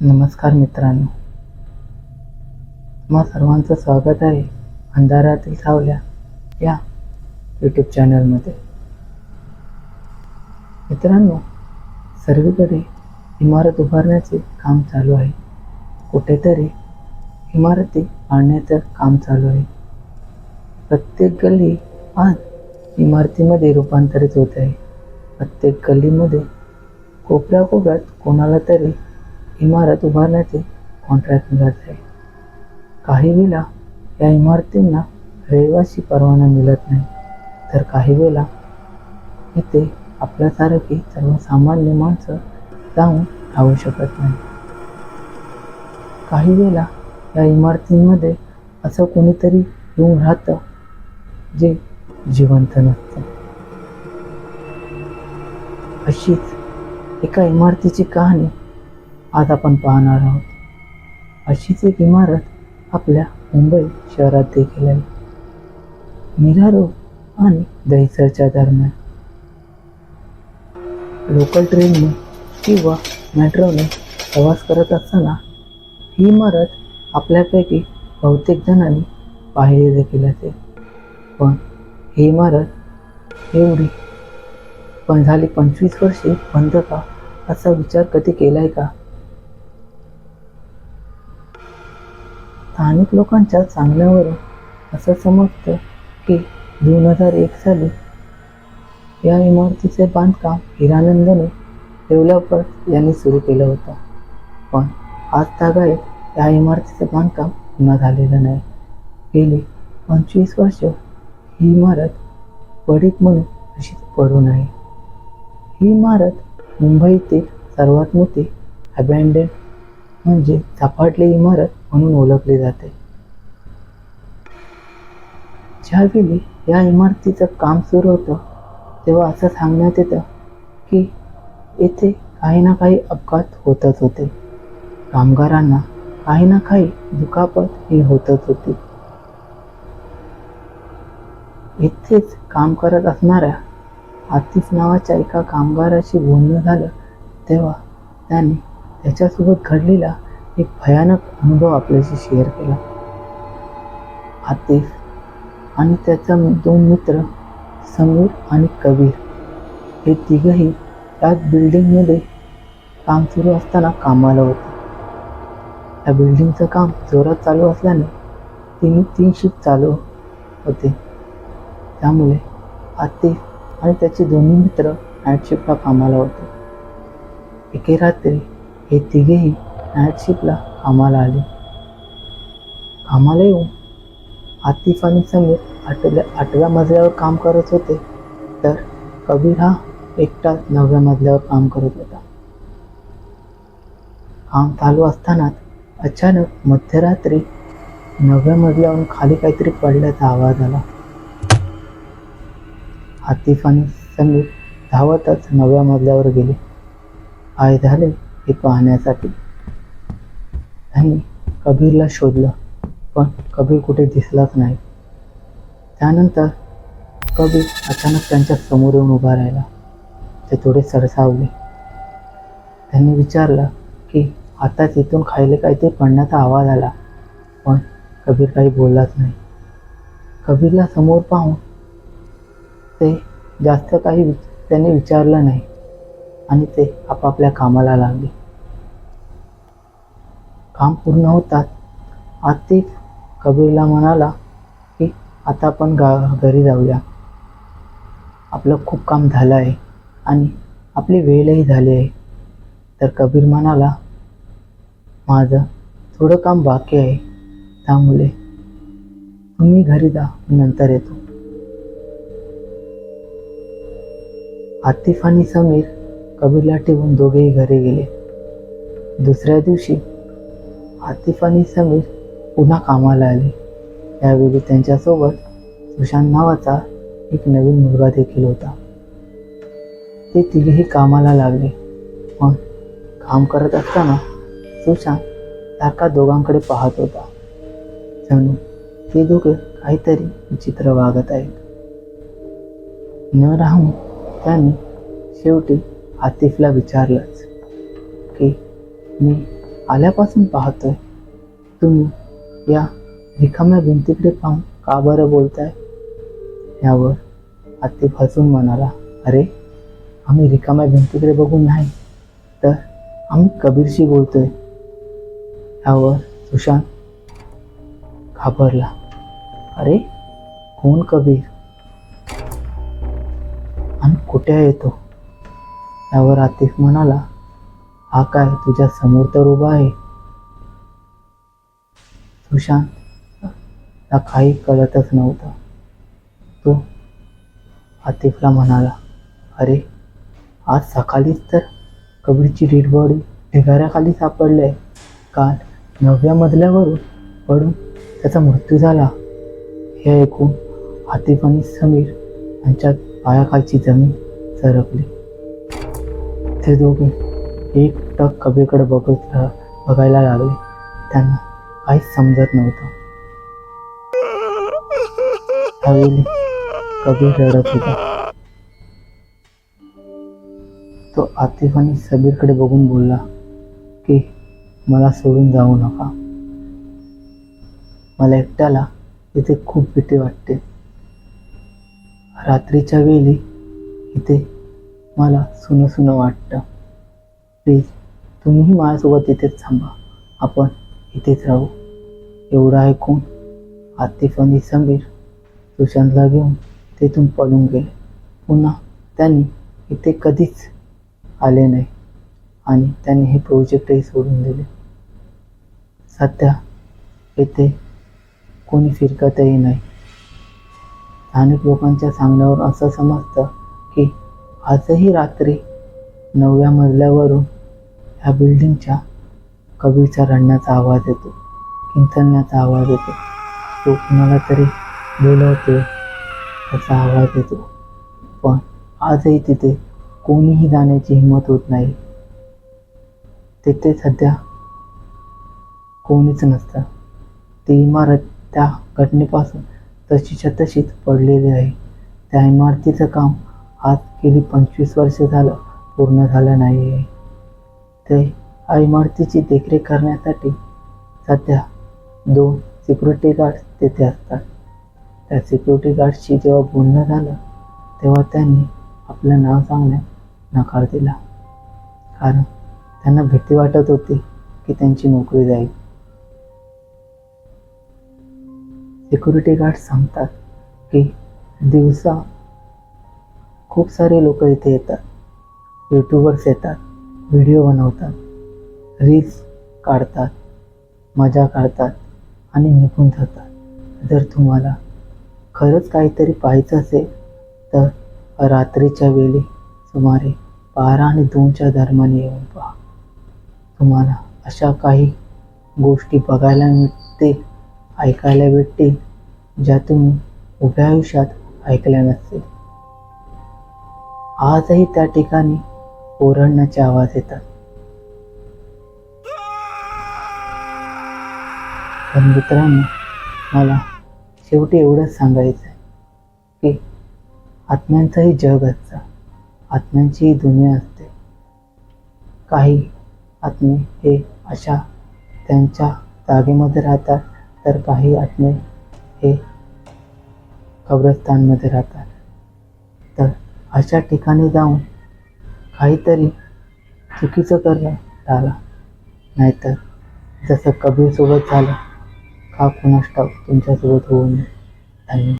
नमस्कार मित्रांनो. तुम्हा सर्वांचं स्वागत आहे अंधारातील सावल्या या यूट्यूब चॅनलमध्ये मित्रांनो सर्वीकडे इमारत उभारण्याचे काम चालू आहे. कुठेतरी इमारती बांधण्याचं काम चालू आहे. प्रत्येक गल्ली आज इमारतीमध्ये रूपांतरित होत आहे. प्रत्येक गल्लीमध्ये कोपऱ्या कोपऱ्यात कोणाला तरी इमारत उभारण्याचे कॉन्ट्रॅक्ट मिळत आहे. काही वेळा या इमारतींना रहिवासी परवाना मिळत नाही. तर काही वेळा इथे आपल्यासारखी सर्वसामान्य माणसं जाऊन राहू शकत नाही. काही वेळा या इमारतींमध्ये असं कोणीतरी येऊन राहतं जे जिवंत नसतं. अशीच एका इमारतीची कहाणी आज आपण पाहणार आहोत. अशीच एक इमारत आपल्या मुंबई शहरात देखील आहे. मीरा रोड आणि दहिसरच्या दरम्यान. लोकल ट्रेनने किंवा मेट्रोने प्रवास करत असताना ही इमारत आपल्यापैकी बहुतेक जणांनी पाहिली देखील असेल पण ही इमारत एवढी पण झाली पंचवीस वर्षे बंद का असा विचार कधी केलाय का? स्थानिक लोकांच्या सांगण्यावरून असं समजतं की दोन हजार एक साली या इमारतीचे बांधकाम हिरानंदने डेव्हलपर यांनी सुरू केलं होतं. पण आज तागायत या इमारतीचं बांधकाम पुन्हा झालेलं नाही. गेली पंचवीस वर्ष ही इमारत पडीत म्हणून अशीच पडून आहे ही इमारत मुंबईतील सर्वात मोठी अबँडेड म्हणजे झपाटली इमारत म्हणून ओळखली जाते. ज्यावेळी या इमारतीचं काम सुरू होतं तेव्हा असं सांगण्यात येतं की येथे काही ना काही अपघात होतच होते. कामगारांना काही ना काही दुखापत ही होतच होती. इथेच काम करत असणाऱ्या आतिफ नावाच्या एका कामगाराशी बोलणं झालं तेव्हा त्याने त्याच्यासोबत घडलेला एक भयानक अनुभव आपल्याशी शेअर केला. आतिफ आणि त्याचा दोन मित्र समीर आणि कबीर. हे तिघही त्याच बिल्डिंगमध्ये काम सुरू असताना कामाला होते. त्या बिल्डिंगचं काम जोरात चालू असल्याने तिन्ही तीन शिफ्ट चालू होते. त्यामुळे आतिफ आणि त्याचे दोन्ही मित्र नाईट शिफ्टला कामाला होते. एके रात्री हे तिघेही नाईट शिफ्टला कामाला आले. कामाला येऊन आतिफ आणि समीर आठव्या आठव्या मजल्यावर काम करत होते. तर कबीर हा एकटाच नवव्या मजल्यावर काम करत होता. काम चालू असतानाच अचानक मध्यरात्री नवव्या मजल्यावरून खाली काहीतरी पडल्याचा आवाज आला. आतिफ आणि समीर धावतच नवव्या मजल्यावर गेले. काय झाले? हे पाहण्यासाठी. त्यांनी कबीरला शोधलं पण कबीर कुठे दिसलाच नाही. त्यानंतर कबीर अचानक त्यांच्यासमोर येऊन उभा राहिला. ते थोडे सरसावले. त्यांनी विचारलं की आता तिथून खायला काहीतरी पडण्याचा आवाज आला. पण कबीर काही बोललाच नाही. कबीरला समोर पाहून ते जास्त काही त्यांनी विचारलं नाही आणि ते आपापल्या कामाला लागले. काम पूर्ण होतात. आतिफ कबीरला म्हणाला की आता आपण गा घरी जाऊया. आपलं खूप काम झालं आहे आणि आपली वेळही झाली आहे. तर कबीर म्हणाला माझं थोडं काम बाकी आहे. त्यामुळे तुम्ही घरी जा नंतर येतो. आतिफ आणि समीर कबीरला ठेवून दोघेही घरी गेले. दुसऱ्या दिवशी आतिफ आणि समीर पुन्हा कामाला आले. त्यावेळी त्यांच्यासोबत सुशांत नावाचा एक नवीन मुलगा देखील होता. ते तिघेही कामाला लागले. पण काम करत असताना सुशांत सारखा दोघांकडे पाहत होता. जणू ते दोघे काहीतरी विचित्र वागत आहेत. न राहून त्याने शेवटी आतिफला विचारलंच की मी आल्यापासून पाहतोय. तुम्ही या रिकाम्या भिंतीकडे पाहून का बरं बोलताय? यावर आतिफ फसून म्हणाला अरे आम्ही रिकाम्या भिंतीकडे बघून नाही तर आम्ही कबीरशी बोलतोय. यावर सुशांत घाबरला. अरे कोण कबीर? आणि कुठे येतो यावर आतिफ म्हणाला हा काय तुझ्या समोर तर उभा आहे? सुशांत काही कळतच नव्हतं. तो आतिफला म्हणाला अरे आज सकाळीच तर कबीरची डेड बॉडी ढिगाऱ्याखाली सापडली आहे. काल नवव्या मजल्यावरून पडून त्याचा मृत्यू झाला. हे ऐकून आतिफ आणि समीर यांच्या पायाखालची जमीन सरकली. ते दोघे एक टक कबीरकडे बघत बघायला लागले. त्यांना काहीच समजत नव्हतं. हवेली कबीर रडत होता. तो आतिफ आणि सबीरकडे बघून बोलला की मला सोडून जाऊ नका. मला एकट्याला इथे खूप भीती वाटते. रात्रीच्या वेळी इथे मला सुनं सुनं वाटतं. प्लीज तुम्हीही माझ्यासोबत इथेच थांबा. आपण इथेच राहू. एवढं ऐकून आतिफ आणि समीर सुशांतला घेऊन तेथून पळून गेले. पुन्हा त्यांनी इथे कधीच आले नाही आणि त्यांनी हे प्रोजेक्टही सोडून दिले. सध्या येथे कोणी फिरकतही नाही. स्थानिक लोकांच्या सांगण्यावर असं समजतं की आजही रात्री नवव्या मजल्यावरून ह्या बिल्डिंगच्या कबीरचा रडण्याचा आवाज येतो किंचलण्याचा आवाज येतो. तो कुणाला तरी बोलवतो त्याचा आवाज येतो. पण आजही तिथे कोणीही जाण्याची हिंमत होत नाही. तिथे सध्या कोणीच नसतं. ती इमारत त्या घटनेपासून तशीच्या तशीच पडलेली आहे. त्या इमारतीचं काम आज गेली पंचवीस वर्ष झालं. पूर्ण झाला नाही. आहे ते इमारतीची देखरेख करण्यासाठी सध्या दोन सिक्युरिटी गार्ड तेथे असतात. त्या सिक्युरिटी गार्डशी जेव्हा बोलणं झालं तेव्हा त्यांनी आपलं नाव सांगण्यास नकार दिला. कारण त्यांना भीती वाटत होती की त्यांची नोकरी जाईल. सिक्युरिटी गार्ड सांगतात की दिवसा खूप सारे लोक इथे येतात. यूट्यूबर्स येतात व्हिडिओ बनवतात रील्स काढतात मजा काढतात आणि निघून जातात. जर तुम्हाला खरंच काहीतरी पाहायचं असेल तर रात्रीच्या वेळी सुमारे बारा आणि दोनच्या दरम्यान येऊन पहा. तुम्हाला अशा काही गोष्टी बघायला मिळतील ऐकायला भेटतील ज्या तुम्ही उभ्या आयुष्यात ऐकल्या नसतील. आजही त्या ठिकाणी ओरडण्याचे आवाज येतात. पण मित्रांनो मला शेवटी एवढंच सांगायचं आहे की आत्म्यांचंही जग असतं. आत्म्यांचीही दुनिया असते. काही आत्मे हे अशा त्यांच्या जागेमध्ये राहतात तर काही आत्मे हे कब्रस्तानमध्ये राहतात. तर अशा ठिकाणी जाऊन काहीतरी चुकीचं करणं टाळा नाहीतर जसं कबीरसोबत झालं का कुणास ठाऊक तुमच्यासोबत होऊ नये. धन्यवाद.